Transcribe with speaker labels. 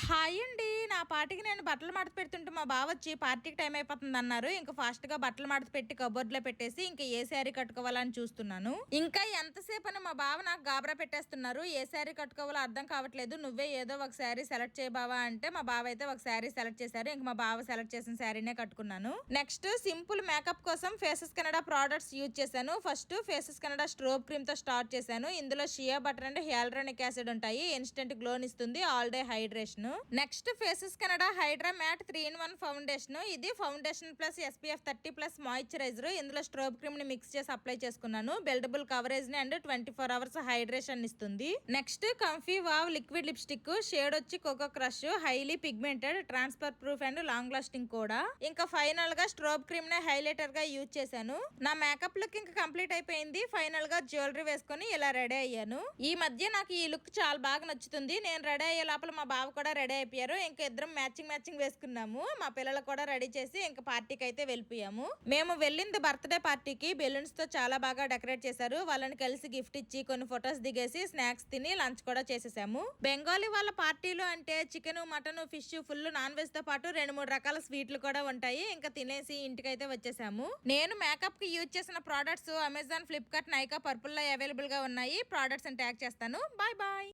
Speaker 1: Hi అండి నా పార్టీకి నేను బట్టలు మడత పెడుతుంటే మా బావ వచ్చి పార్టీకి టైం అయిపోతుంది అన్నారు. ఇంకా ఫాస్ట్గా బట్టలు మడత పెట్టి కబోర్డ్లో పెట్టేసి ఇంకా ఏ శారీ కట్టుకోవాలని చూస్తున్నాను. ఇంకా ఎంతసేపు అని మా బావ నాకు గాబరా పెట్టేస్తున్నారు. ఏ శారీ కట్టుకోవాలో అర్థం కావట్లేదు. నువ్వే ఏదో ఒక శారీ సెలెక్ట్ చేయ బావా అంటే మా బావ అయితే ఒక శారీ సెలెక్ట్ చేశారు. ఇంకా మా బావ సెలెక్ట్ చేసిన శారీనే కట్టుకున్నాను. నెక్స్ట్ సింపుల్ మేకప్ కోసం ఫేసెస్ కెనడా ప్రోడక్ట్స్ యూజ్ చేశాను. ఫస్ట్ ఫేసెస్ కెనడా స్ట్రోబ్ క్రీమ్తో స్టార్ట్ చేశాను. ఇందులో shea butter and hyaluronic acid ఉంటాయి. ఇన్స్టెంట్ గ్లోన్ ఇస్తుంది. All day hydration. Next faces Canada hydra matte three in one foundation. ఇది foundation plus SPF thirty plus moisturizer. ఇందులో strobe క్రీమ్ని మిక్స్ చేసి అప్లై చేసుకున్నాను. Buildable కవరేజ్ని and twenty four hours hydration ఇస్తుంది. Next comfy wow liquid lipstick shade వచ్చి coco crush highly pigmented transfer proof and long lasting కూడా. ఇంకా ఫైనల్గా స్ట్రోబ్ క్రీమ్ని హైలైటర్గా యూజ్ చేశాను. నా మేకప్ లుక్ ఇంకా కంప్లీట్ అయిపోయింది. ఫైనల్గా జ్యువెలరీ వేసుకొని ఇలా రెడీ అయ్యాను. ఈ మధ్య నాకు ఈ లుక్ చాలా బాగా నచ్చుతుంది. నేను రెడీ అయ్యే లోపల మా బావ కూడా రెడీ అయిపోయారు. ఇంకా ఇద్దరం మ్యాచింగ్ మ్యాచింగ్ వేసుకున్నాము. మా పిల్లలు కూడా రెడీ చేసి ఇంకా పార్టీకి అయితే వెళ్ళిపోయాము. మేము వెళ్ళింది బర్త్డే పార్టీకి బెలూన్స్తో చాలా బాగా డెకరేట్ చేశారు. వాళ్ళని కలిసి గిఫ్ట్ ఇచ్చి కొన్ని ఫొటోస్ దిగేసి స్నాక్స్ తిని లంచ్ కూడా చేసేసాము. బెంగాలీ వాళ్ళ పార్టీలు అంటే chicken mutton fish full non వెజ్తో పాటు రెండు మూడు రకాల స్వీట్లు కూడా ఉంటాయి. ఇంకా తినేసి ఇంటికి అయితే వచ్చేసాము. నేను మేకప్కి యూజ్ చేసిన ప్రోడక్ట్స్ అమెజాన్ ఫ్లిప్కార్ట్ నైకా పర్పుల్లో అవైలబుల్గా ఉన్నాయి. ప్రోడక్ట్స్ ట్యాగ్ చేస్తాను. Bye bye.